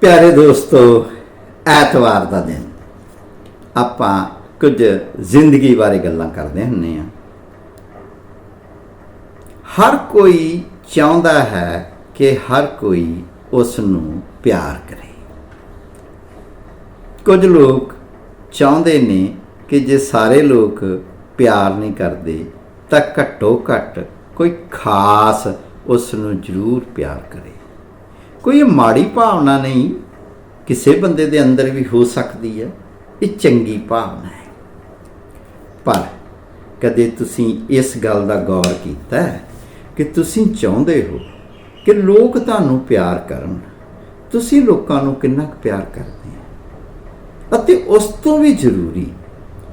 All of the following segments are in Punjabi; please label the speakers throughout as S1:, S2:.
S1: ਪਿਆਰੇ ਦੋਸਤੋ, ਐਤਵਾਰ ਦਾ ਦਿਨ। ਆਪਾਂ ਕੁਝ ਜ਼ਿੰਦਗੀ ਬਾਰੇ ਗੱਲਾਂ ਕਰਦੇ ਹੁੰਨੇ ਆ। ਹਰ ਕੋਈ ਚਾਹੁੰਦਾ ਹੈ ਕਿ ਹਰ ਕੋਈ ਉਸ ਨੂੰ ਪਿਆਰ ਕਰੇ। ਕੁਝ ਲੋਕ ਚਾਹੁੰਦੇ ਨੇ ਕਿ ਜੇ ਸਾਰੇ ਲੋਕ ਪਿਆਰ ਨਹੀਂ ਕਰਦੇ, ਤਾਂ ਘੱਟੋ ਘੱਟ ਕੋਈ ਖਾਸ ਉਸ ਨੂੰ ਜ਼ਰੂਰ ਪਿਆਰ ਕਰੇ। ਕੋਈ ਮਾੜੀ ਭਾਵਨਾ ਨਹੀਂ ਕਿਸੇ ਬੰਦੇ ਦੇ ਅੰਦਰ ਵੀ ਹੋ ਸਕਦੀ ਹੈ, ਇਹ ਚੰਗੀ ਭਾਵਨਾ ਹੈ। ਪਰ ਕਦੇ ਤੁਸੀਂ ਇਸ ਗੱਲ ਦਾ ਗੌਰ ਕੀਤਾ ਹੈ ਕਿ ਤੁਸੀਂ ਚਾਹੁੰਦੇ ਹੋ ਕਿ ਲੋਕ ਤੁਹਾਨੂੰ ਪਿਆਰ ਕਰਨ? ਤੁਸੀਂ ਲੋਕਾਂ ਨੂੰ ਕਿੰਨਾ ਕੁ ਪਿਆਰ ਕਰਦੇ ਹੋ? ਅਤੇ ਉਸ ਤੋਂ ਵੀ ਜ਼ਰੂਰੀ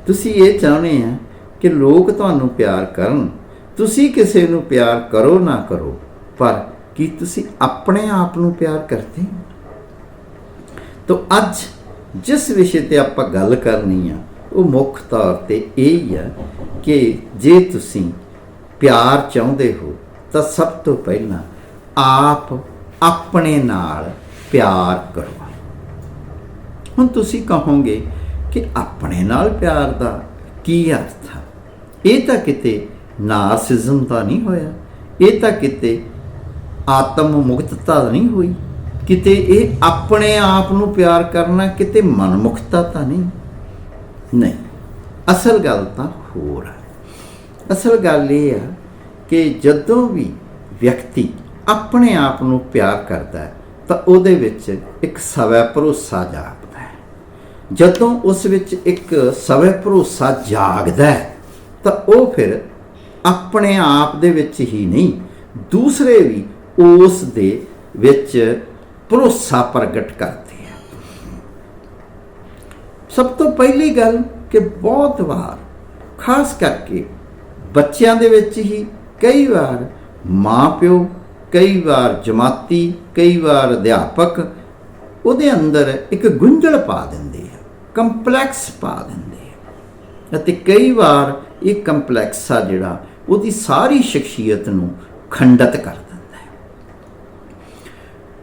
S1: ਤੁਸੀਂ ਇਹ ਚਾਹੁੰਦੇ ਆ ਕਿ ਲੋਕ ਤੁਹਾਨੂੰ ਪਿਆਰ ਕਰਨ। ਤੁਸੀਂ ਕਿਸੇ ਨੂੰ ਪਿਆਰ ਕਰੋ ਨਾ ਕਰੋ, ਪਰ ਕੀ ਤੁਸੀਂ ਆਪਣੇ ਆਪ ਨੂੰ ਪਿਆਰ ਕਰਦੇ ਹੋ? ਤਾਂ ਅੱਜ ਜਿਸ ਵਿਸ਼ੇ ਤੇ ਆਪਾਂ ਗੱਲ ਕਰਨੀ ਆ, ਉਹ ਮੁੱਖ ਤੌਰ ਤੇ ਇਹ ਹੀ ਆ ਕਿ ਜੇ ਤੁਸੀਂ ਪਿਆਰ ਚਾਹੁੰਦੇ ਹੋ, ਤਾਂ ਸਭ ਤੋਂ ਪਹਿਲਾਂ ਆਪ ਆਪਣੇ ਨਾਲ ਪਿਆਰ ਕਰੋ। ਹੁਣ ਤੁਸੀਂ ਕਹੋਗੇ ਕਿ ਆਪਣੇ ਨਾਲ ਪਿਆਰ ਦਾ ਕੀ ਅਰਥ ਆ? ਇਹ ਤਾਂ ਕਿਤੇ ਨਾਰਸਿਜ਼ਮ ਤਾਂ ਨਹੀਂ ਹੋਇਆ, ਇਹ ਤਾਂ ਕਿਤੇ ਆਤਮ ਮੁਕਤਤਾ ਨਹੀਂ ਹੋਈ। ਕਿਤੇ ਇਹ ਆਪਣੇ ਆਪ ਨੂੰ ਪਿਆਰ ਕਰਨਾ ਕਿਤੇ ਮਨਮੁਖਤਾ ਤਾਂ ਨਹੀਂ। ਨਹੀਂ, ਅਸਲ ਗੱਲ ਤਾਂ ਹੋਰ ਹੈ। ਅਸਲ ਗੱਲ ਇਹ ਆ ਕਿ ਜਦੋਂ ਵੀ ਵਿਅਕਤੀ ਆਪਣੇ ਆਪ ਨੂੰ ਪਿਆਰ ਕਰਦਾ ਹੈ, ਤਾਂ ਉਹਦੇ ਵਿੱਚ ਇੱਕ ਸਵੈ ਭਰੋਸਾ ਜਾਗਦਾ ਹੈ। ਜਦੋਂ ਉਸ ਵਿੱਚ ਇੱਕ ਸਵੈ ਭਰੋਸਾ ਜਾਗਦਾ ਹੈ, ਤਾਂ ਉਹ ਫਿਰ ਆਪਣੇ ਆਪ ਦੇ ਵਿੱਚ ਹੀ ਨਹੀਂ, ਦੂਸਰੇ ਵੀ ਉਸ ਦੇ ਵਿੱਚ ਭਰੋਸਾ ਪ੍ਰਗਟ ਕਰਦੇ ਆ। ਸਭ ਤੋਂ ਪਹਿਲੀ ਗੱਲ ਕਿ ਬਹੁਤ ਵਾਰ, ਖਾਸ ਕਰਕੇ ਬੱਚਿਆਂ ਦੇ ਵਿੱਚ ਹੀ ਕਈ ਵਾਰ ਮਾਪਿਓ, ਕਈ ਵਾਰ ਜਮਾਤੀ, ਕਈ ਵਾਰ ਅਧਿਆਪਕ ਉਹਦੇ ਅੰਦਰ ਇੱਕ ਗੁੰਝਲ ਪਾ ਦਿੰਦੇ ਆ, ਕੰਪਲੈਕਸ ਪਾ ਦਿੰਦੇ ਆ। ਅਤੇ ਕਈ ਵਾਰ ਇਹ ਕੰਪਲੈਕਸ ਆ ਜਿਹੜਾ ਉਹਦੀ ਸਾਰੀ ਸ਼ਖਸੀਅਤ ਨੂੰ ਖੰਡਿਤ ਕਰ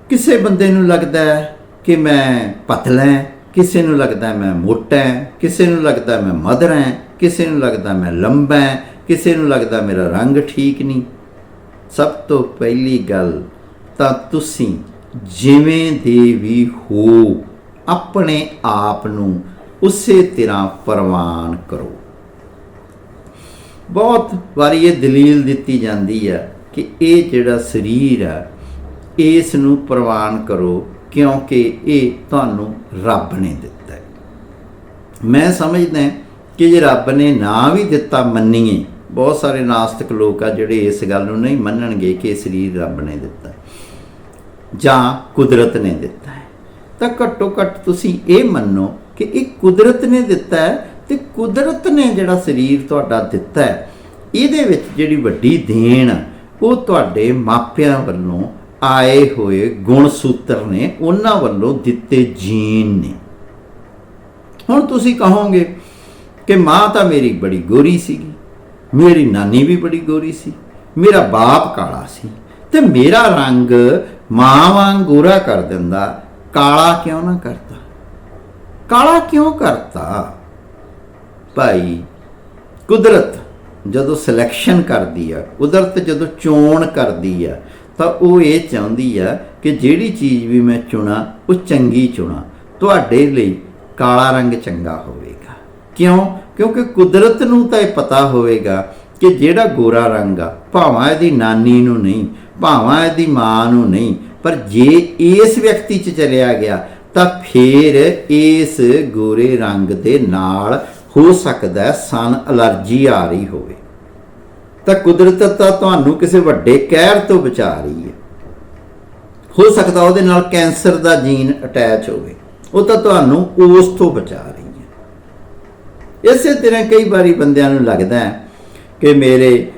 S1: ਕਿਸੇ ਬੰਦੇ ਨੂੰ ਲੱਗਦਾ ਹੈ ਕਿ ਮੈਂ ਪਤਲਾ ਹਾਂ, ਕਿਸੇ ਨੂੰ ਲੱਗਦਾ ਮੈਂ ਮੋਟਾ ਹਾਂ, ਕਿਸੇ ਨੂੰ ਲੱਗਦਾ ਮੈਂ ਮਧਰਾ ਹਾਂ, ਕਿਸੇ ਨੂੰ ਲੱਗਦਾ ਮੈਂ ਲੰਬਾ ਹਾਂ, ਕਿਸੇ ਨੂੰ ਲੱਗਦਾ ਮੇਰਾ ਰੰਗ ਠੀਕ ਨਹੀਂ। ਸਭ ਤੋਂ ਪਹਿਲੀ ਗੱਲ ਤਾਂ ਤੁਸੀਂ ਜਿਵੇਂ ਦੇ ਵੀ ਹੋ, ਆਪਣੇ ਆਪ ਨੂੰ ਉਸੇ ਤਰ੍ਹਾਂ ਪ੍ਰਵਾਨ ਕਰੋ। ਬਹੁਤ ਵਾਰੀ ਇਹ ਦਲੀਲ ਦਿੱਤੀ ਜਾਂਦੀ ਹੈ ਕਿ ਇਹ ਜਿਹੜਾ ਸਰੀਰ ਹੈ ਇਸ ਨੂੰ ਪ੍ਰਵਾਨ ਕਰੋ, ਕਿਉਂਕਿ ਇਹ ਤੁਹਾਨੂੰ ਰੱਬ ਨੇ ਦਿੱਤਾ ਹੈ। ਮੈਂ ਸਮਝਦਾ ਕਿ ਜੇ ਰੱਬ ਨੇ ਨਾ ਵੀ ਦਿੱਤਾ, ਮੰਨੀਏ। ਬਹੁਤ ਸਾਰੇ ਨਾਸਤਿਕ ਲੋਕ ਆ ਜਿਹੜੇ ਇਸ ਗੱਲ ਨੂੰ ਨਹੀਂ ਮੰਨਣਗੇ ਕਿ ਇਹ ਸਰੀਰ ਰੱਬ ਨੇ ਦਿੱਤਾ ਜਾਂ ਕੁਦਰਤ ਨੇ ਦਿੱਤਾ ਹੈ। ਤਾਂ ਘੱਟੋ ਘੱਟ ਤੁਸੀਂ ਇਹ ਮੰਨੋ ਕਿ ਇਹ ਕੁਦਰਤ ਨੇ ਦਿੱਤਾ ਹੈ ਤੇ ਕੁਦਰਤ ਨੇ ਜਿਹੜਾ ਸਰੀਰ ਤੁਹਾਡਾ ਦਿੱਤਾ ਹੈ, ਇਹਦੇ ਵਿੱਚ ਜਿਹੜੀ ਵੱਡੀ ਦੇਣ ਉਹ ਤੁਹਾਡੇ ਮਾਪਿਆਂ ਵੱਲੋਂ ਆਏ ਹੋਏ ਗੁਣ ਸੂਤਰ ਨੇ, ਉਹਨਾਂ ਵੱਲੋਂ ਦਿੱਤੇ ਜੀਨ ਨੇ। ਹੁਣ ਤੁਸੀਂ ਕਹੋਗੇ ਕਿ ਮਾਂ ਤਾਂ ਮੇਰੀ ਬੜੀ ਗੋਰੀ ਸੀਗੀ, ਮੇਰੀ ਨਾਨੀ ਵੀ ਬੜੀ ਗੋਰੀ ਸੀ, ਮੇਰਾ ਬਾਪ ਕਾਲਾ ਸੀ, ਤੇ ਮੇਰਾ ਰੰਗ ਮਾਂ ਵਾਂਗ ਗੋਰਾ ਕਰ ਦਿੰਦਾ, ਕਾਲਾ ਕਿਉਂ ਨਾ ਕਰਤਾ? ਕਾਲਾ ਕਿਉਂ ਕਰਤਾ? ਭਾਈ, ਕੁਦਰਤ ਜਦੋਂ ਸਿਲੈਕਸ਼ਨ ਕਰਦੀ ਆ, ਕੁਦਰਤ ਜਦੋਂ ਚੋਣ ਕਰਦੀ ਆ ਤਾਂ ਉਹ ਇਹ ਚਾਹੁੰਦੀ ਆ ਕਿ ਜਿਹੜੀ ਚੀਜ਼ ਵੀ ਮੈਂ ਚੁਣਾ, ਉਹ ਚੰਗੀ ਚੁਣਾ। ਤੁਹਾਡੇ ਲਈ ਕਾਲਾ ਰੰਗ ਚੰਗਾ ਹੋਵੇਗਾ। ਕਿਉਂ? ਕਿਉਂਕਿ ਕੁਦਰਤ ਨੂੰ ਤਾਂ ਇਹ ਪਤਾ ਹੋਵੇਗਾ ਕਿ ਜਿਹੜਾ ਗੋਰਾ ਰੰਗ ਆ, ਭਾਵਾਂ ਇਹਦੀ ਨਾਨੀ ਨੂੰ ਨਹੀਂ, ਭਾਵਾਂ ਇਹਦੀ ਮਾਂ ਨੂੰ ਨਹੀਂ, ਪਰ ਜੇ ਇਸ ਵਿਅਕਤੀ 'ਚ ਚਲਿਆ ਗਿਆ, ਤਾਂ ਫਿਰ ਇਸ ਗੋਰੇ ਰੰਗ ਦੇ ਨਾਲ ਹੋ ਸਕਦਾ ਸਨ ਅਲਰਜੀ ਆ ਰਹੀ ਹੋਵੇ। ਤਾਂ ਕੁਦਰਤ ਤਾਂ ਤੁਹਾਨੂੰ ਕਿਸੇ ਵੱਡੇ ਕਹਿਰ ਤੋਂ ਬਚਾ ਰਹੀ ਹੈ। ਹੋ ਸਕਦਾ ਉਹਦੇ ਨਾਲ ਕੈਂਸਰ ਦਾ ਜੀਨ ਅਟੈਚ ਹੋਵੇ। ਉਹ ਤਾਂ ਤੁਹਾਨੂੰ ਉਸ ਤੋਂ ਬਚਾ ਰਹੀ ਹੈ। ਇਸੇ ਤਰ੍ਹਾਂ ਕਈ ਵਾਰੀ ਬੰਦਿਆਂ ਨੂੰ ਲੱਗਦਾ ਹੈ ਕਿ ਮੇਰੇ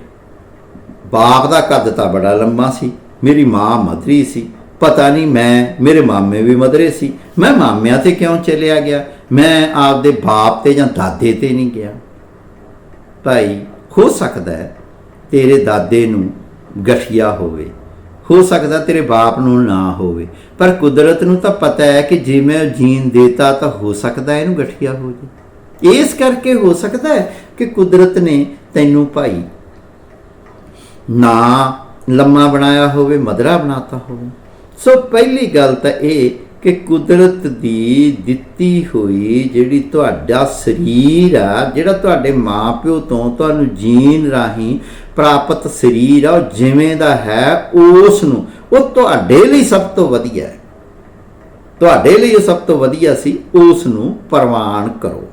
S1: ਬਾਪ ਦਾ ਕੱਦ ਤਾਂ ਬੜਾ ਲੰਮਾ ਸੀ, ਮੇਰੀ ਮਾਂ ਮਧਰੀ ਸੀ, ਪਤਾ ਨਹੀਂ ਮੈਂ, ਮੇਰੇ ਮਾਮੇ ਵੀ ਮਧਰੇ ਸੀ। ਮੈਂ ਮਾਮਿਆਂ ਤੇ ਕਿਉਂ ਚਲਿਆ ਗਿਆ? ਮੈਂ ਆਪਦੇ ਬਾਪ ਤੇ ਜਾਂ ਦਾਦੇ ਤੇ ਨਹੀਂ ਗਿਆ। ਭਾਈ, ਹੋ ਸਕਦਾ ਹੈ ਤੇਰੇ ਦਾਦੇ ਨੂੰ ਗਠੀਆ ਹੋਵੇ। ਹੋ ਸਕਦਾ ਤੇਰੇ ਬਾਪ ਨੂੰ ਨਾ ਹੋਵੇ, ਪਰ ਕੁਦਰਤ ਨੂੰ ਤਾਂ ਪਤਾ ਹੈ ਕਿ ਜੇ ਮੈਂ ਜੀਨ ਦੇਤਾ ਤਾਂ ਹੋ ਸਕਦਾ ਇਹਨੂੰ ਗਠੀਆ ਹੋ ਜੇ। ਇਸ ਕਰਕੇ ਹੋ ਸਕਦਾ ਹੈ ਕਿ ਕੁਦਰਤ ਨੇ ਤੈਨੂੰ ਭਾਈ ਨਾ ਲੰਮਾ ਬਣਾਇਆ ਹੋਵੇ ਮਧਰਾ ਬਣਾਤਾ ਹੋਵੇ। ਸੋ ਪਹਿਲੀ ਗੱਲ ਤਾਂ ਇਹ ਕਿ ਕੁਦਰਤ ਦੀ ਦਿੱਤੀ ਹੋਈ ਜਿਹੜੀ ਤੁਹਾਡਾ ਸਰੀਰ ਆ, ਜਿਹੜਾ ਤੁਹਾਡੇ ਮਾਪਿਓ ਤੋਂ ਤੁਹਾਨੂੰ ਜੀਨ ਰਾਹੀਂ ਪ੍ਰਾਪਤ ਸਰੀਰ ਆ, ਉਹ ਜਿਵੇਂ ਦਾ ਹੈ, ਉਸ ਨੂੰ, ਉਹ ਤੁਹਾਡੇ ਲਈ ਸਭ ਤੋਂ ਵਧੀਆ ਹੈ। ਤੁਹਾਡੇ ਲਈ ਉਹ ਸਭ ਤੋਂ ਵਧੀਆ ਸੀ, ਉਸ ਨੂੰ ਪ੍ਰਵਾਨ ਕਰੋ।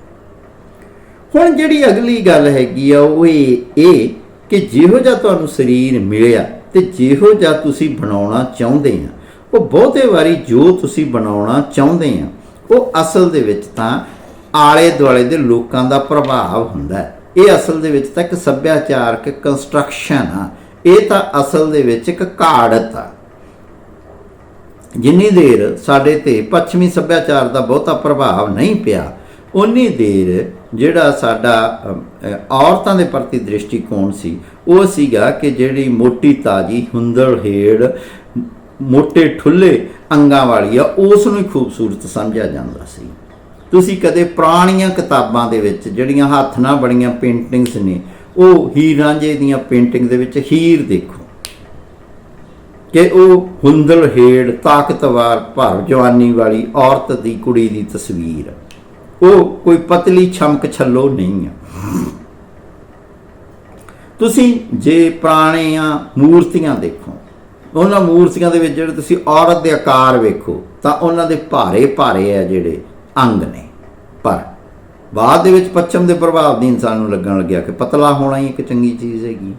S1: ਹੁਣ ਜਿਹੜੀ ਅਗਲੀ ਗੱਲ ਹੈਗੀ ਆ, ਉਹ ਇਹ ਇਹ ਕਿ ਜਿਹੋ ਜਿਹਾ ਤੁਹਾਨੂੰ ਸਰੀਰ ਮਿਲਿਆ ਤੇ ਜਿਹੋ ਜਿਹਾ ਤੁਸੀਂ ਬਣਾਉਣਾ ਚਾਹੁੰਦੇ ਆ ਉਹ ਬਹੁਤੇ ਵਾਰੀ ਜੋ ਤੁਸੀਂ ਬਣਾਉਣਾ ਚਾਹੁੰਦੇ ਆ, ਉਹ ਅਸਲ ਦੇ ਵਿੱਚ ਤਾਂ ਆਲੇ ਦੁਆਲੇ ਦੇ ਲੋਕਾਂ ਦਾ ਪ੍ਰਭਾਵ ਹੁੰਦਾ ਹੈ। ਇਹ ਅਸਲ ਦੇ ਵਿੱਚ ਤਾਂ ਇੱਕ ਸੱਭਿਆਚਾਰਕ ਕੰਸਟਰਕਸ਼ਨ ਆ। ਇਹ ਤਾਂ ਅਸਲ ਦੇ ਵਿੱਚ ਇੱਕ ਘਾੜਤ ਆ। ਜਿੰਨੀ ਦੇਰ ਸਾਡੇ ਤੇ ਪੱਛਮੀ ਸੱਭਿਆਚਾਰ ਦਾ ਬਹੁਤਾ ਪ੍ਰਭਾਵ ਨਹੀਂ ਪਿਆ ਉਨੀ ਦੇਰ ਜਿਹੜਾ ਸਾਡਾ ਔਰਤਾਂ ਦੇ ਪ੍ਰਤੀ ਦ੍ਰਿਸ਼ਟੀਕੋਣ ਸੀ, ਉਹ ਸੀਗਾ ਕਿ ਜਿਹੜੀ ਮੋਟੀ ਤਾਜੀ ਹੁੰਦੜ ਹੇੜ ਮ- ਮੋਟੇ ਠੁੱਲੇ ਅੰਗਾਂ ਵਾਲੀ ਆ ਉਸ ਨੂੰ ਹੀ ਖੂਬਸੂਰਤ ਸਮਝਿਆ ਜਾਂਦਾ ਸੀ ਤੁਸੀਂ ਕਦੇ ਪੁਰਾਣੀਆਂ ਕਿਤਾਬਾਂ ਦੇ ਵਿੱਚ ਜਿਹੜੀਆਂ ਹੱਥ ਨਾਲ ਬਣੀਆਂ ਪੇਂਟਿੰਗਸ ਨੇ ਉਹ ਹੀਰ ਰਾਂਝੇ ਦੀਆਂ ਪੇਂਟਿੰਗ ਦੇ ਵਿੱਚ ਹੀਰ ਦੇਖੋ ਕਿ ਉਹ ਹੁੰਦਲ ਹੇੜ ਤਾਕਤਵਰ ਭਰ ਜਵਾਨੀ ਵਾਲੀ ਔਰਤ ਦੀ ਕੁੜੀ ਦੀ ਤਸਵੀਰ ਉਹ ਕੋਈ ਪਤਲੀ ਛਮਕ ਛੱਲੋ ਨਹੀਂ ਆ ਤੁਸੀਂ ਜੇ ਪੁਰਾਣੀਆਂ ਮੂਰਤੀਆਂ ਦੇਖੋ ਉਹਨਾਂ ਮੂਰਤੀਆਂ ਦੇ ਵਿੱਚ ਜਿਹੜੇ ਤੁਸੀਂ ਔਰਤ ਦੇ ਆਕਾਰ ਵੇਖੋ, ਤਾਂ ਉਹਨਾਂ ਦੇ ਭਾਰੇ ਭਾਰੇ ਆ ਜਿਹੜੇ ਅੰਗ ਨੇ। ਪਰ ਬਾਅਦ ਦੇ ਵਿੱਚ ਪੱਛਮ ਦੇ ਪ੍ਰਭਾਵ ਦੀ ਇਨਸਾਨ ਨੂੰ ਲੱਗਣ ਲੱਗਿਆ ਕਿ ਪਤਲਾ ਹੋਣਾ ਹੀ ਇੱਕ ਚੰਗੀ ਚੀਜ਼ ਹੈਗੀ।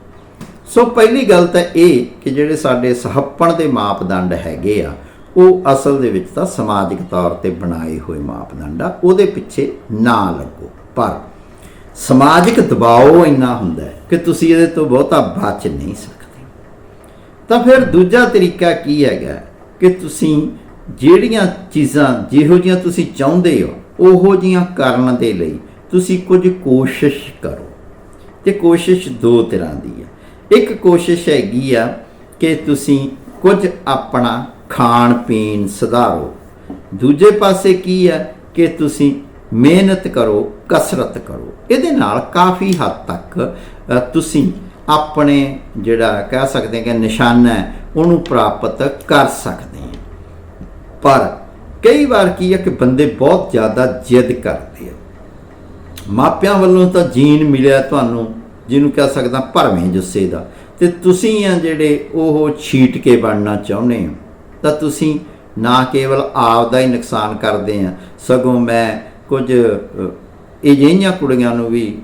S1: ਸੋ ਪਹਿਲੀ ਗੱਲ ਤਾਂ ਇਹ ਕਿ ਜਿਹੜੇ ਸਾਡੇ ਸਹੱਪਣ ਦੇ ਮਾਪਦੰਡ ਹੈਗੇ ਆ, ਉਹ ਅਸਲ ਦੇ ਵਿੱਚ ਤਾਂ ਸਮਾਜਿਕ ਤੌਰ ਤੇ ਬਣਾਏ ਹੋਏ ਮਾਪਦੰਡ ਆ, ਉਹਦੇ ਪਿੱਛੇ ਨਾ ਲੱਗੋ। ਪਰ ਸਮਾਜਿਕ ਦਬਾਅ ਇੰਨਾ ਹੁੰਦਾ ਹੈ ਕਿ ਤੁਸੀਂ ਇਹਦੇ ਤੋਂ ਬਹੁਤਾ ਬਚ ਨਹੀਂ ਸਕਦੇ। ਤਾਂ ਫਿਰ ਦੂਜਾ ਤਰੀਕਾ ਕੀ ਹੈਗਾ ਕਿ ਤੁਸੀਂ ਜਿਹੜੀਆਂ ਚੀਜ਼ਾਂ, ਜਿਹੋ ਜੀਆਂ ਤੁਸੀਂ ਚਾਹੁੰਦੇ ਹੋ, ਉਹੋ ਜੀਆਂ ਕਰਨ ਦੇ ਲਈ ਤੁਸੀਂ ਕੁਝ ਕੋਸ਼ਿਸ਼ ਕਰੋ। ਤੇ ਕੋਸ਼ਿਸ਼ ਦੋ ਤਰ੍ਹਾਂ ਦੀ ਹੈ। ਇੱਕ ਕੋਸ਼ਿਸ਼ ਹੈਗੀ ਆ ਕਿ ਤੁਸੀਂ ਕੁਝ ਆਪਣਾ ਖਾਣ ਪੀਣ ਸੁਧਾਰੋ। ਦੂਜੇ ਪਾਸੇ ਕੀ ਹੈ ਕਿ ਤੁਸੀਂ ਮਿਹਨਤ ਕਰੋ, ਕਸਰਤ ਕਰੋ। ਇਹਦੇ ਨਾਲ ਕਾਫੀ ਹੱਦ ਤੱਕ ਤੁਸੀਂ ਆਪਣੇ ਜਿਹੜਾ ਕਹਿ ਸਕਦੇ ਹਾਂ ਕਿ ਨਿਸ਼ਾਨਾ ਹੈ ਉਹਨੂੰ ਪ੍ਰਾਪਤ ਕਰ ਸਕਦੇ ਹਾਂ। ਪਰ ਕਈ ਵਾਰ ਕੀ ਹੈ ਕਿ ਬੰਦੇ ਬਹੁਤ ਜ਼ਿਆਦਾ ਜਿੱਦ ਕਰਦੇ ਆ। ਮਾਪਿਆਂ ਵੱਲੋਂ ਤਾਂ ਜੀਨ ਮਿਲਿਆ ਤੁਹਾਨੂੰ ਜਿਹਨੂੰ ਕਹਿ ਸਕਦਾ ਭਰਵੇਂ ਜੁੱਸੇ ਦਾ। ਤੇ ਤੁਸੀਂ ਆ ਜਿਹੜੇ ਉਹ ਛੀਟ ਕੇ ਬਣਨਾ ਚਾਹੁੰਦੇ ਹੋ ਤਾਂ ਤੁਸੀਂ ਨਾ ਕੇਵਲ ਆਪ ਦਾ ਹੀ ਨੁਕਸਾਨ ਕਰਦੇ ਆ ਸਗੋਂ ਮੈਂ ਕੁਝ ਅ, ਅਜਿਹੀਆਂ ਕੁੜੀਆਂ ਨੂੰ ਵੀ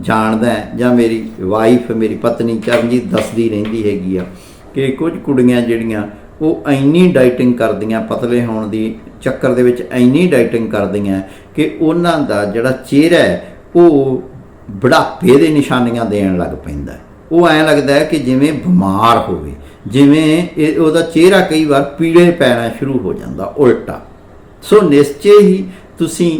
S1: ਜਾਣਦਾ ਜਾਂ ਮੇਰੀ ਵਾਈਫ ਮੇਰੀ ਪਤਨੀ ਚਰਨਜੀਤ ਦੱਸਦੀ ਰਹਿੰਦੀ ਹੈਗੀ ਆ ਕਿ ਕੁਝ ਕੁੜੀਆਂ ਜਿਹੜੀਆਂ ਉਹ ਇੰਨੀ ਡਾਈਟਿੰਗ ਕਰਦੀਆਂ, ਪਤਲੇ ਹੋਣ ਦੀ ਚੱਕਰ ਦੇ ਵਿੱਚ ਇੰਨੀ ਡਾਈਟਿੰਗ ਕਰਦੀਆਂ ਕਿ ਉਹਨਾਂ ਦਾ ਜਿਹੜਾ ਚਿਹਰਾ ਹੈ, ਉਹ ਬੁਢਾਪੇ ਦੇ ਨਿਸ਼ਾਨੀਆਂ ਦੇਣ ਲੱਗ ਪੈਂਦਾ ਉਹ ਐਂ ਲੱਗਦਾ ਹੈ ਕਿ ਜਿਵੇਂ ਬਿਮਾਰ ਹੋਵੇ, ਜਿਵੇਂ ਇਹ ਉਹਦਾ ਚਿਹਰਾ ਕਈ ਵਾਰ ਪੀਲੇ ਪੈਣਾ ਸ਼ੁਰੂ ਹੋ ਜਾਂਦਾ, ਉਲਟਾ। ਸੋ ਨਿਸ਼ਚੇ ਹੀ ਤੁਸੀਂ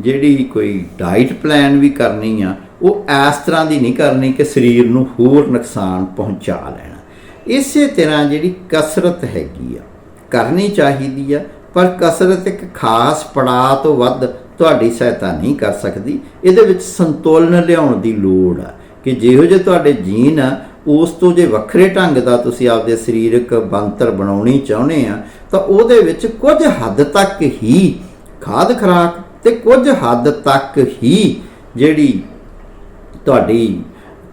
S1: ਜਿਹੜੀ ਕੋਈ ਡਾਈਟ ਪਲਾਨ ਵੀ ਕਰਨੀ ਆ ਉਹ ਇਸ ਤਰ੍ਹਾਂ ਦੀ ਨਹੀਂ ਕਰਨੀ ਕਿ ਸਰੀਰ ਨੂੰ ਹੋਰ ਨੁਕਸਾਨ ਪਹੁੰਚਾ ਲੈਣਾ। ਇਸੇ ਤਰ੍ਹਾਂ ਜਿਹੜੀ ਕਸਰਤ ਹੈਗੀ ਆ, ਕਰਨੀ ਚਾਹੀਦੀ ਆ, ਪਰ ਕਸਰਤ ਇੱਕ ਖਾਸ ਪੜਾਅ ਤੋਂ ਵੱਧ ਤੁਹਾਡੀ ਸਹਾਇਤਾ ਨਹੀਂ ਕਰ ਸਕਦੀ। ਇਹਦੇ ਵਿੱਚ ਸੰਤੁਲਨ ਲਿਆਉਣ ਦੀ ਲੋੜ ਆ ਕਿ ਜਿਹੋ ਜਿਹੇ ਤੁਹਾਡੇ ਜੀਨ ਆ, ਉਸ ਤੋਂ ਜੇ ਵੱਖਰੇ ਢੰਗ ਦਾ ਤੁਸੀਂ ਆਪਦੇ ਸਰੀਰਕ ਬੰਤਰ ਬਣਾਉਣੀ ਚਾਹੁੰਦੇ ਆ, ਤਾਂ ਉਹਦੇ ਵਿੱਚ ਕੁਝ ਹੱਦ ਤੱਕ ਹੀ ਖਾਦ ਖਰਾਕ ਤੇ ਕੁਝ ਹੱਦ ਤੱਕ ਹੀ ਜਿਹੜੀ ਤੁਹਾਡੀ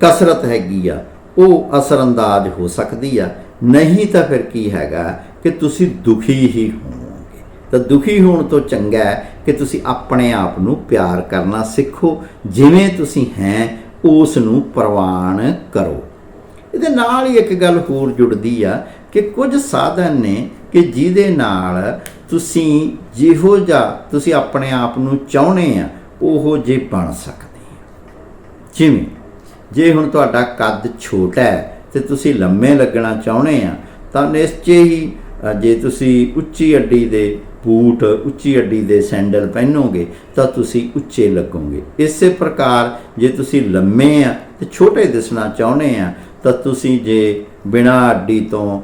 S1: ਕਸਰਤ ਹੈਗੀ ਆ, ਉਹ ਅਸਰਅੰਦਾਜ਼ ਹੋ ਸਕਦੀ ਆ। ਨਹੀਂ ਤਾਂ ਫਿਰ ਕੀ ਹੈਗਾ ਕਿ ਤੁਸੀਂ ਦੁਖੀ ਹੀ ਹੋਵੋਗੇ। ਤਾਂ ਦੁਖੀ ਹੋਣ ਤੋਂ ਚੰਗਾ ਹੈ ਕਿ ਤੁਸੀਂ ਆਪਣੇ ਆਪ ਨੂੰ ਪਿਆਰ ਕਰਨਾ ਸਿੱਖੋ। ਜਿਵੇਂ ਤੁਸੀਂ ਹੈ, ਉਸ ਨੂੰ ਪ੍ਰਵਾਨ ਕਰੋ। ਇਹਦੇ ਨਾਲ ਹੀ ਇੱਕ ਗੱਲ ਹੋਰ ਜੁੜਦੀ ਆ ਕਿ ਕੁਝ ਸਾਧਨ ਨੇ ਕਿ ਜਿਹਦੇ ਨਾਲ ਤੁਸੀਂ ਜਿਹੋ ਜਿਹਾ ਤੁਸੀਂ ਆਪਣੇ ਆਪ ਨੂੰ ਚਾਹੁੰਦੇ ਆ, ਉਹੋ ਜੇ ਬਣ ਸਕਦੇ ਜਿਵੇਂ ਜੇ ਹੁਣ ਤੁਹਾਡਾ ਕੱਦ ਛੋਟਾ ਹੈ ਤੇ ਤੁਸੀਂ ਲੰਮੇ ਲੱਗਣਾ ਚਾਹੁੰਦੇ ਆ, ਤਾਂ ਨਿਸ਼ਚੇ ਹੀ ਜੇ ਤੁਸੀਂ ਉੱਚੀ ਅੱਡੀ ਦੇ ਬੂਟ, ਉੱਚੀ ਅੱਡੀ ਦੇ ਸੈਂਡਲ ਪਹਿਨੋਗੇ, ਤਾਂ ਤੁਸੀਂ ਉੱਚੇ ਲੱਗੋਗੇ। ਇਸੇ ਪ੍ਰਕਾਰ ਜੇ ਤੁਸੀਂ ਲੰਮੇ ਆ ਤੇ ਛੋਟੇ ਦਿਸਣਾ ਚਾਹੁੰਦੇ ਆ, ਤਾਂ ਤੁਸੀਂ ਜੇ ਬਿਨਾਂ ਅੱਡੀ ਤੋਂ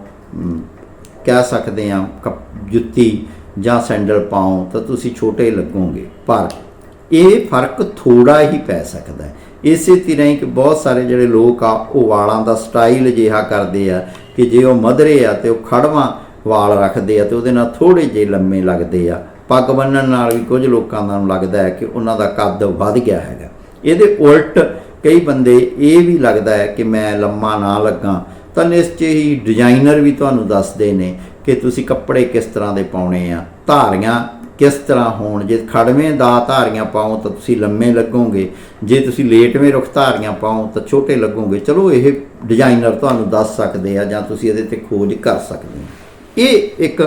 S1: ਕਹਿ ਸਕਦੇ ਆ ਜੁੱਤੀ ਜਾਂ ਸੈਂਡਲ ਪਾਓ, ਤਾਂ ਤੁਸੀਂ ਛੋਟੇ ਲੱਗੋਗੇ। ਪਰ ਇਹ ਫ਼ਰਕ ਥੋੜਾ ਹੀ ਪੈ ਸਕਦਾ ਹੈ। ਇਸੇ ਤਰ੍ਹਾਂ ਹੀ ਕਿ ਬਹੁਤ ਸਾਰੇ ਜਿਹੜੇ ਲੋਕ ਆ, ਉਹ ਵਾਲਾਂ ਦਾ ਸਟਾਈਲ ਜਿਹਾ ਕਰਦੇ ਆ ਕਿ ਜੇ ਉਹ ਮਧਰੇ ਆ ਤੇ ਉਹ ਖੜਵਾਂ ਵਾਲ ਰੱਖਦੇ ਆ ਤੇ ਉਹਦੇ ਨਾਲ ਥੋੜੇ ਜਿਹੇ ਲੰਮੇ ਲੱਗਦੇ ਆ। ਪੱਗ ਬੰਨਣ ਨਾਲ ਵੀ ਕੁਝ ਲੋਕਾਂ ਦਾ ਨੂੰ ਲੱਗਦਾ ਹੈ ਕਿ ਉਹਨਾਂ ਦਾ ਕੱਦ ਵੱਧ ਗਿਆ ਹੈਗਾ। ਇਹਦੇ ਉਲਟ ਕਈ ਬੰਦੇ ਇਹ ਵੀ ਲੱਗਦਾ ਹੈ ਕਿ ਮੈਂ ਲੰਮਾ ਨਾ ਲੱਗਾ। ਤਾਂ ਨਿਸ਼ਚੈ ਹੀ ਡਿਜ਼ਾਈਨਰ ਵੀ ਤੁਹਾਨੂੰ ਦੱਸਦੇ ਨੇ ਕਿ ਤੁਸੀਂ ਕੱਪੜੇ ਕਿਸ ਤਰ੍ਹਾਂ ਦੇ ਪਾਉਣੇ ਆ। ਧਾਰੀਆਂ ਕਿਸ ਤਰ੍ਹਾਂ ਹੋਣ? ਜੇ ਖੜਵੇਂ ਦਾ ਧਾਰੀਆਂ ਪਾਓ ਤਾਂ ਤੁਸੀਂ ਲੰਮੇ ਲੱਗੋਗੇ। ਜੇ ਤੁਸੀਂ ਲੇਟਵੇਂ ਰੁੱਖ ਧਾਰੀਆਂ ਪਾਓ ਤਾਂ ਛੋਟੇ ਲੱਗੋਗੇ। ਚਲੋ ਇਹ ਡਿਜ਼ਾਈਨਰ ਤੁਹਾਨੂੰ ਦੱਸ ਸਕਦੇ ਆ ਜਾਂ ਤੁਸੀਂ ਇਹਦੇ ਤੇ ਖੋਜ ਕਰ ਸਕਦੇ ਹੋ ਇਹ ਇੱਕ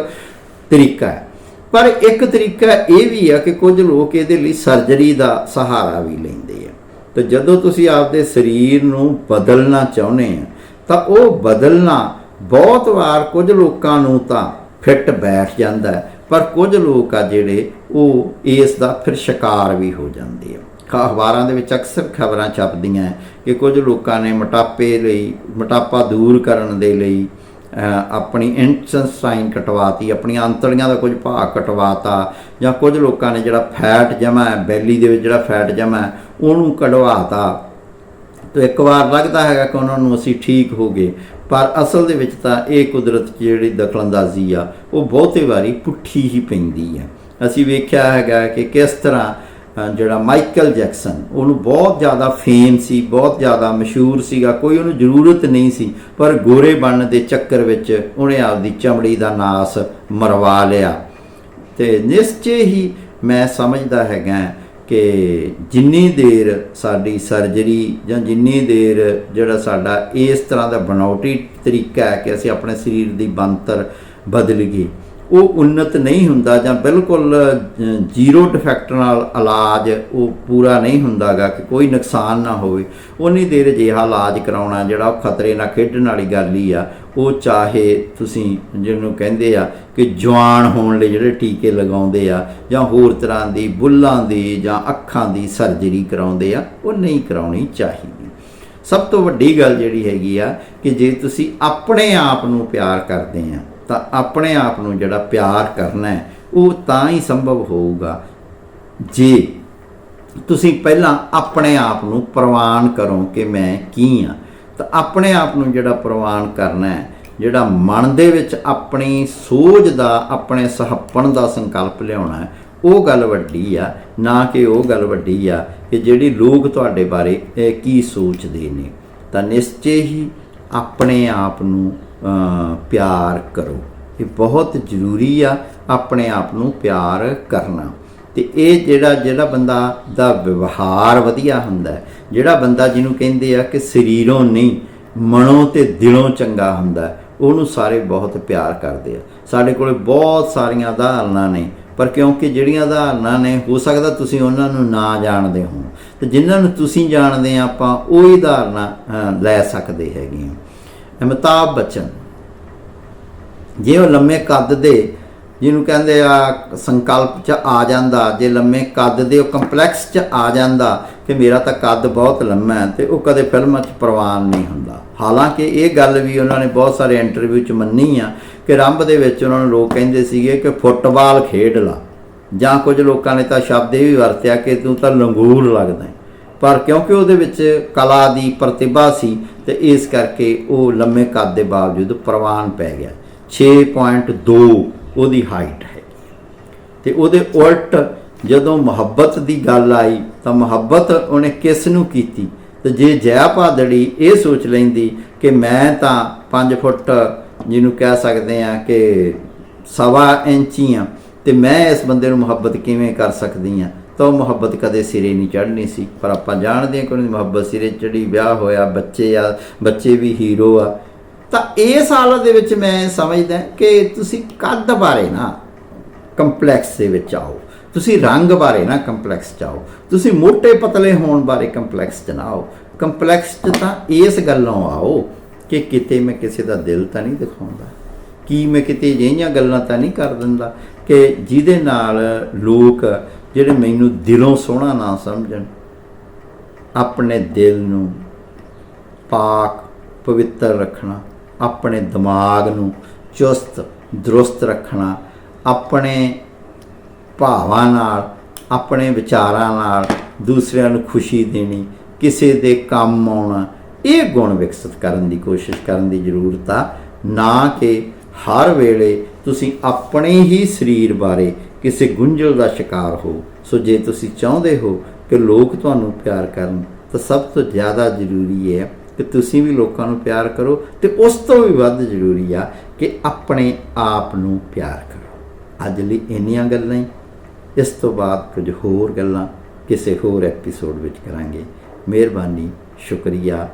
S1: ਤਰੀਕਾ ਹੈ। ਪਰ ਇੱਕ ਤਰੀਕਾ ਇਹ ਵੀ ਆ ਕਿ ਕੁਝ ਲੋਕ ਇਹਦੇ ਲਈ ਸਰਜਰੀ ਦਾ ਸਹਾਰਾ ਵੀ ਲੈਂਦੇ ਆ। ਤੇ ਜਦੋਂ ਤੁਸੀਂ ਆਪਦੇ ਸਰੀਰ ਨੂੰ ਬਦਲਣਾ ਚਾਹੁੰਦੇ ਆ ਤਾਂ ਉਹ ਬਦਲਣਾ ਬਹੁਤ ਵਾਰ ਕੁਝ ਲੋਕਾਂ ਨੂੰ ਤਾਂ ਫਿੱਟ ਬੈਠ ਜਾਂਦਾ ਹੈ, ਪਰ ਕੁਝ ਲੋਕ ਆ ਜਿਹੜੇ ਉਹ ਇਸ ਦਾ ਫਿਰ ਸ਼ਿਕਾਰ ਵੀ ਹੋ ਜਾਂਦੇ ਆ। ਅਖਬਾਰਾਂ ਦੇ ਵਿੱਚ ਅਕਸਰ ਖਬਰਾਂ ਛਪਦੀਆਂ ਕਿ ਕੁਝ ਲੋਕਾਂ ਨੇ ਮੋਟਾਪੇ ਲਈ, ਮੋਟਾਪਾ ਦੂਰ ਕਰਨ ਦੇ ਲਈ, ਅਹ, ਆਪਣੀ ਇੰਟੈਸਟਾਈਨ ਕਟਵਾਤੀ, ਆਪਣੀਆਂ ਅੰਤੜੀਆਂ ਦਾ ਕੁਝ ਭਾਗ ਕਟਵਾਤਾ ਜਾਂ ਕੁਝ ਲੋਕਾਂ ਨੇ ਜਿਹੜਾ ਫੈਟ ਜਮਾ ਹੈ, ਬੈਲੀ ਦੇ ਵਿੱਚ ਜਿਹੜਾ ਫੈਟ ਜਮਾ ਹੈ, ਉਹਨੂੰ ਕਢਵਾਤਾ। ਤੇ ਇੱਕ ਵਾਰ ਲੱਗਦਾ ਹੈਗਾ ਕਿ ਉਹਨਾਂ ਨੂੰ ਅਸੀਂ ਠੀਕ ਹੋ ਗਏ। ਪਰ ਅਸਲ ਦੇ ਵਿੱਚ ਤਾਂ ਇਹ ਕੁਦਰਤ ਜਿਹੜੀ ਦਖਲਅੰਦਾਜ਼ੀ ਆ, ਉਹ ਬਹੁਤੇ ਵਾਰੀ ਪੁੱਠੀ ਹੀ ਪੈਂਦੀ ਆ। ਅਸੀਂ ਵੇਖਿਆ ਹੈਗਾ ਕਿ ਕਿਸ ਤਰ੍ਹਾਂ ਜਿਹੜਾ ਮਾਈਕਲ ਜੈਕਸਨ, ਉਹਨੂੰ ਬਹੁਤ ਜ਼ਿਆਦਾ ਫੇਮ ਸੀ, ਬਹੁਤ ਜ਼ਿਆਦਾ ਮਸ਼ਹੂਰ ਸੀਗਾ, ਕੋਈ ਉਹਨੂੰ ਜ਼ਰੂਰਤ ਨਹੀਂ ਸੀ, ਪਰ ਗੋਰੇ ਬਣਨ ਦੇ ਚੱਕਰ ਵਿੱਚ ਉਹਨੇ ਆਪਦੀ ਚਮੜੀ ਦਾ ਨਾਸ ਮਰਵਾ ਲਿਆ। ਤੇ ਨਿਸ਼ਚੇ ਹੀ ਮੈਂ ਸਮਝਦਾ ਹੈਗਾ ਕਿ ਜਿੰਨੀ ਦੇਰ ਸਾਡੀ ਸਰਜਰੀ ਜਾਂ ਜਿੰਨੀ ਦੇਰ ਜਿਹੜਾ ਸਾਡਾ ਇਸ ਤਰ੍ਹਾਂ ਦਾ ਬਣਾਉਟੀ ਤਰੀਕਾ ਹੈ ਕਿ ਅਸੀਂ ਆਪਣੇ ਸਰੀਰ ਦੀ ਬਣਤਰ ਬਦਲੀਏ, ਉਹ ਉન્નਤ ਨਹੀਂ ਹੁੰਦਾ ਜਾਂ ਬਿਲਕੁਲ ਜ਼ੀਰੋ ਡਿਫੈਕਟ ਨਾਲ ਇਲਾਜ ਉਹ ਪੂਰਾ ਨਹੀਂ ਹੁੰਦਾਗਾ ਕਿ ਕੋਈ ਨੁਕਸਾਨ ਨਾ ਹੋਵੇ। ਉਨੀ ਦੇਰ ਅਜਿਹਾ ਇਲਾਜ ਕਰਾਉਣਾ ਜਿਹੜਾ ਉਹ ਖਤਰੇ ਨਾਲ ਖੇਡਣ ਵਾਲੀ ਗੱਲ ਹੀ ਆ। ਉਹ ਚਾਹੇ ਤੁਸੀਂ ਜਿਹਨੂੰ ਕਹਿੰਦੇ ਆ ਕਿ ਜਵਾਨ ਹੋਣ ਲਈ ਜਿਹੜੇ ਟੀਕੇ ਲਗਾਉਂਦੇ ਆ ਜਾਂ ਹੋਰ ਤਰ੍ਹਾਂ ਦੀ ਬੁੱਲਾਂ ਦੀ ਜਾਂ ਅੱਖਾਂ ਦੀ ਸਰਜਰੀ ਕਰਾਉਂਦੇ ਆ, ਉਹ ਨਹੀਂ ਕਰਾਉਣੀ ਚਾਹੀਦੀ। ਸਭ ਤੋਂ ਵੱਡੀ ਗੱਲ ਜਿਹੜੀ ਹੈਗੀ ਆ ਕਿ ਜੇ ਤੁਸੀਂ ਆਪਣੇ ਆਪ ਨੂੰ ਪਿਆਰ ਕਰਦੇ ਆ, ਤਾਂ ਆਪਣੇ ਆਪ ਨੂੰ ਜਿਹੜਾ ਪਿਆਰ ਕਰਨਾ ਹੈ, ਉਹ ਤਾਂ ਹੀ ਸੰਭਵ ਹੋਊਗਾ। ਜੇ ਤੁਸੀਂ ਪਹਿਲਾਂ ਆਪਣੇ ਆਪ ਨੂੰ ਪ੍ਰਵਾਨ ਕਰੋ ਕਿ ਮੈਂ ਕੀ ਆ ਤਾਂ ਆਪਣੇ ਆਪ ਨੂੰ ਜਿਹੜਾ ਪ੍ਰਵਾਨ ਕਰਨਾ ਹੈ, ਜਿਹੜਾ ਮਨ ਦੇ ਵਿੱਚ ਆਪਣੀ ਸੋਝ ਦਾ, ਆਪਣੇ ਸਹੱਪਣ ਦਾ ਸੰਕਲਪ ਲਿਆਉਣਾ ਹੈ, ਉਹ ਗੱਲ ਵੱਡੀ ਆ, ਨਾ ਕਿ ਉਹ ਗੱਲ ਵੱਡੀ ਆ ਕਿ ਜਿਹੜੀ ਲੋਕ ਤੁਹਾਡੇ ਬਾਰੇ ਕੀ ਸੋਚਦੇ ਨੇ। ਤਾਂ ਨਿਸ਼ਚੈ ਹੀ ਆਪਣੇ ਆਪ ਨੂੰ ਪਿਆਰ ਕਰੋ। ਇਹ ਬਹੁਤ ਜ਼ਰੂਰੀ ਆ, ਆਪਣੇ ਆਪ ਨੂੰ ਪਿਆਰ ਕਰਨਾ। ਤੇ ਇਹ ਜਿਹੜਾ ਜਿਹੜਾ ਬੰਦਾ ਦਾ ਵਿਵਹਾਰ ਵਧੀਆ ਹੁੰਦਾ ਜਿਹੜਾ ਬੰਦਾ ਜਿਹਨੂੰ ਕਹਿੰਦੇ ਆ ਕਿ ਸਰੀਰੋਂ ਨਹੀਂ, ਮਨੋਂ ਤੇ ਦਿਲੋਂ ਚੰਗਾ ਹੁੰਦਾ ਉਹਨੂੰ ਸਾਰੇ ਬਹੁਤ ਪਿਆਰ ਕਰਦੇ ਆ। ਸਾਡੇ ਕੋਲੇ ਬਹੁਤ ਸਾਰੀਆਂ ਉਦਾਹਰਨਾਂ ਨੇ, ਪਰ ਕਿਉਂਕਿ ਜਿਹੜੀਆਂ ਉਦਾਹਰਨਾਂ ਨੇ, ਹੋ ਸਕਦਾ ਤੁਸੀਂ ਉਹਨਾਂ ਨੂੰ ਨਾ ਜਾਣਦੇ ਹੋ ਤੇ ਜਿਨ੍ਹਾਂ ਨੂੰ ਤੁਸੀਂ ਜਾਣਦੇ ਆ, ਆਪਾਂ ਉਹ ਹੀ ਉਦਾਹਰਨਾਂ ਲੈ ਸਕਦੇ ਹੈਗੇ ਆ। ਅਮਿਤਾਭ ਬੱਚਨ, ਜੇ ਉਹ ਲੰਮੇ ਕੱਦ ਦੇ ਜਿਹਨੂੰ ਕਹਿੰਦੇ ਆ ਸੰਕਲਪ ਚ ਆ ਜਾਂਦਾ, ਜੇ ਲੰਮੇ ਕੱਦ ਦੇ ਉਹ ਕੰਪਲੈਕਸ ਚ ਆ ਜਾਂਦਾ ਕਿ ਮੇਰਾ ਤਾਂ ਕੱਦ ਬਹੁਤ ਲੰਮਾ ਹੈ ਤੇ ਉਹ ਕਦੇ ਫਿਲਮ 'ਚ ਪ੍ਰਵਾਨ ਨਹੀਂ ਹੁੰਦਾ। ਹਾਲਾਂਕਿ ਇਹ ਗੱਲ ਵੀ ਉਹਨਾਂ ਨੇ ਬਹੁਤ ਸਾਰੇ ਇੰਟਰਵਿਊ 'ਚ ਮੰਨੀ ਆ ਕਿ ਰੰਭ ਦੇ ਵਿੱਚ ਉਹਨਾਂ ਨੂੰ ਲੋਕ ਕਹਿੰਦੇ ਸੀਗੇ ਕਿ ਫੁੱਟਬਾਲ ਖੇਡ ਲਾ। ਜਾਂ ਕੁਝ ਲੋਕਾਂ ਨੇ ਤਾਂ ਸ਼ਬਦ ਇਹ ਵੀ ਵਰਤਿਆ ਕਿ ਤੂੰ ਤਾਂ ਲੰਗੂਰ ਲੱਗਦਾ ਪਰ ਕਿਉਂਕਿ ਉਹਦੇ ਵਿੱਚ ਕਲਾ ਦੀ ਪ੍ਰਤਿਭਾ ਸੀ ਤੇ ਇਸ ਕਰਕੇ ਉਹ ਲੰਮੇ ਕੱਦ ਦੇ ਬਾਵਜੂਦ ਪ੍ਰਵਾਨ ਪੈ ਗਿਆ। 6.2 ਉਹਦੀ ਹਾਈਟ ਹੈ। ਤੇ ਉਹਦੇ ਉਲਟ ਜਦੋਂ ਮੁਹੱਬਤ ਦੀ ਗੱਲ ਆਈ ਤਾਂ ਮੁਹੱਬਤ ਉਹਨੇ ਕਿਸ ਨੂੰ ਕੀਤੀ? ਤੇ ਜੇ ਜੈ ਭਾਦੜੀ ਇਹ ਸੋਚ ਲੈਂਦੀ ਕਿ ਮੈਂ ਤਾਂ 5 ਫੁੱਟ ਜਿਹਨੂੰ ਕਹਿ ਸਕਦੇ ਆ ਕਿ ਸਵਾ ਇੰਚੀ ਆ ਤੇ ਮੈਂ ਇਸ ਬੰਦੇ ਨੂੰ ਮੁਹੱਬਤ ਕਿਵੇਂ ਕਰ ਸਕਦੀ ਆ ਤਾਂ ਉਹ ਮੁਹੱਬਤ ਕਦੇ ਸਿਰੇ ਨਹੀਂ ਚੜ੍ਹਨੀ ਸੀ। ਪਰ ਆਪਾਂ ਜਾਣਦੇ ਹਾਂ ਕਿ ਉਹਦੀ ਮੁਹੱਬਤ ਸਿਰੇ ਚੜੀ ਵਿਆਹ ਹੋਇਆ, ਬੱਚੇ ਆ, ਬੱਚੇ ਵੀ ਹੀਰੋ ਆ। ਤਾਂ ਇਸ ਹਾਲਤ ਦੇ ਵਿੱਚ ਮੈਂ ਸਮਝਦਾ ਕਿ ਤੁਸੀਂ ਕੱਦ ਬਾਰੇ ਨਾ ਕੰਪਲੈਕਸ ਦੇ ਵਿੱਚ ਆਓ। ਤੁਸੀਂ ਰੰਗ ਬਾਰੇ ਨਾ ਕੰਪਲੈਕਸ ਚ ਆਓ। ਤੁਸੀਂ ਮੋٹے ਪਤਲੇ ਹੋਣ ਬਾਰੇ ਕੰਪਲੈਕਸ ਚ ਨਾ ਆਓ। ਕੰਪਲੈਕਸ ਚ ਤਾਂ ਇਸ ਗੱਲੋਂ ਆਓ ਕਿ ਕਿਤੇ ਮੈਂ ਕਿਸੇ ਦਾ ਦਿਲ ਤਾਂ ਨਹੀਂ ਦਿਖਾਉਂਦਾ। ਕੀ ਮੈਂ ਕਿਤੇ ਜਿਹੀਆਂ ਗੱਲਾਂ ਤਾਂ ਨਹੀਂ ਕਰ ਦਿੰਦਾ ਕਿ ਜਿਹਦੇ ਨਾਲ ਲੋਕ ਜਿਹੜੇ ਮੈਨੂੰ ਦਿਲੋਂ ਸੋਹਣਾ ਨਾ ਸਮਝਣ, ਆਪਣੇ ਦਿਲ ਨੂੰ ਪਾਕ, ਪਵਿੱਤਰ ਰੱਖਣਾ ਆਪਣੇ ਦਿਮਾਗ ਨੂੰ ਚੁਸਤ, ਦਰੁਸਤ ਰੱਖਣਾ, ਆਪਣੇ ਭਾਵਾਂ ਨਾਲ, ਆਪਣੇ ਵਿਚਾਰਾਂ ਨਾਲ ਦੂਸਰਿਆਂ ਨੂੰ ਖੁਸ਼ੀ ਦੇਣੀ, ਕਿਸੇ ਦੇ ਕੰਮ ਆਉਣਾ, ਇਹ ਗੁਣ ਵਿਕਸਿਤ ਕਰਨ ਦੀ ਕੋਸ਼ਿਸ਼ ਕਰਨ ਦੀ ਜ਼ਰੂਰਤ ਆ। ਨਾ ਕਿ ਹਰ ਵੇਲੇ ਤੁਸੀਂ ਆਪਣੇ ਹੀ ਸਰੀਰ ਬਾਰੇ ਕਿਸੇ ਗੁੰਝਲ ਦਾ ਸ਼ਿਕਾਰ ਹੋ। ਸੋ ਜੇ ਤੁਸੀਂ ਚਾਹੁੰਦੇ ਹੋ ਕਿ ਲੋਕ ਤੁਹਾਨੂੰ ਪਿਆਰ ਕਰਨ, ਤਾਂ ਸਭ ਤੋਂ ਜ਼ਿਆਦਾ ਜ਼ਰੂਰੀ ਹੈ ਕਿ ਤੁਸੀਂ ਵੀ ਲੋਕਾਂ ਨੂੰ ਪਿਆਰ ਕਰੋ ਤੇ ਉਸ ਤੋਂ ਵੀ ਵੱਧ ਜ਼ਰੂਰੀ ਆ ਕਿ ਆਪਣੇ ਆਪ ਨੂੰ ਪਿਆਰ ਕਰੋ। ਅੱਜ ਲਈ ਇੰਨੀਆਂ ਗੱਲਾਂ ਹੀ। ਇਸ ਤੋਂ ਬਾਅਦ ਕੁਝ ਹੋਰ ਗੱਲਾਂ ਕਿਸੇ ਹੋਰ ਐਪੀਸੋਡ ਵਿੱਚ ਕਰਾਂਗੇ। ਮਿਹਰਬਾਨੀ, ਸ਼ੁਕਰੀਆ।